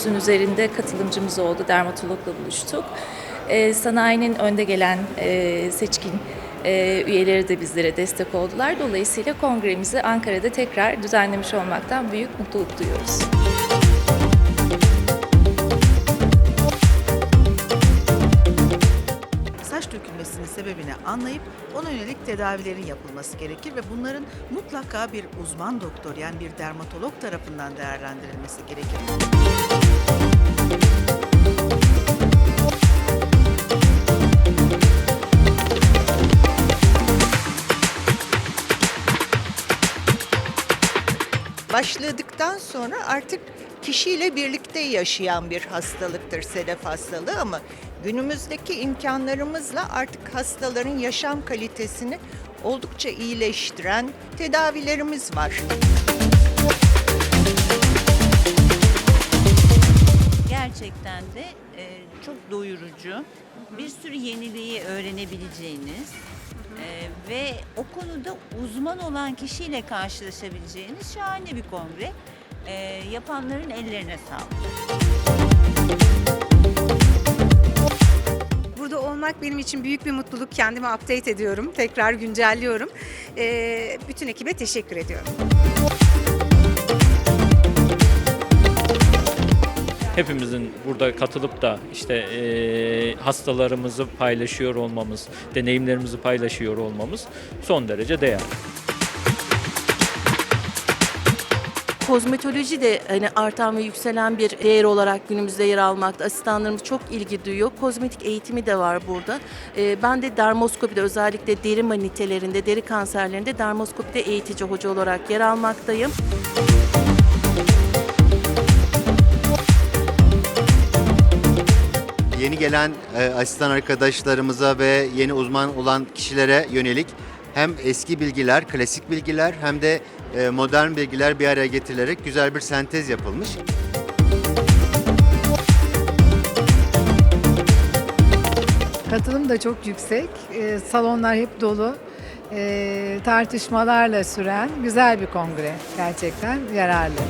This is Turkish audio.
500'ün üzerinde katılımcımız oldu. Dermatologla buluştuk. E, sanayinin önde gelen e, seçkin e, üyeleri de bizlere destek oldular. Dolayısıyla kongremizi Ankara'da tekrar düzenlemiş olmaktan büyük mutluluk duyuyoruz. Dökülmesinin sebebini anlayıp ona yönelik tedavilerin yapılması gerekir ve bunların mutlaka bir uzman doktor yani bir dermatolog tarafından değerlendirilmesi gerekir. başladıktan sonra artık kişiyle birlikte yaşayan bir hastalıktır sedef hastalığı ama günümüzdeki imkanlarımızla artık hastaların yaşam kalitesini oldukça iyileştiren tedavilerimiz var. gerçekten de e, çok doyurucu. Bir sürü yeniliği öğrenebileceğiniz e, ve o konuda uzman olan kişiyle karşılaşabileceğiniz şahane bir kongre. E, yapanların ellerine sağlık. Burada olmak benim için büyük bir mutluluk. Kendimi update ediyorum. Tekrar güncelliyorum. Ee, bütün ekibe teşekkür ediyorum. hepimizin burada katılıp da işte eee, hastalarımızı paylaşıyor olmamız, deneyimlerimizi paylaşıyor olmamız son derece değerli. Kozmetoloji de hani artan ve yükselen bir değer olarak günümüzde yer almakta. Asistanlarımız çok ilgi duyuyor. Kozmetik eğitimi de var burada. Ee, ben de dermoskopide özellikle deri manitelerinde, deri kanserlerinde dermoskopide eğitici hoca olarak yer almaktayım. Yeni gelen e, asistan arkadaşlarımıza ve yeni uzman olan kişilere yönelik hem eski bilgiler, klasik bilgiler hem de e, modern bilgiler bir araya getirilerek güzel bir sentez yapılmış. Katılım da çok yüksek. Ee, salonlar hep dolu. Ee, tartışmalarla süren güzel bir kongre. Gerçekten yararlı.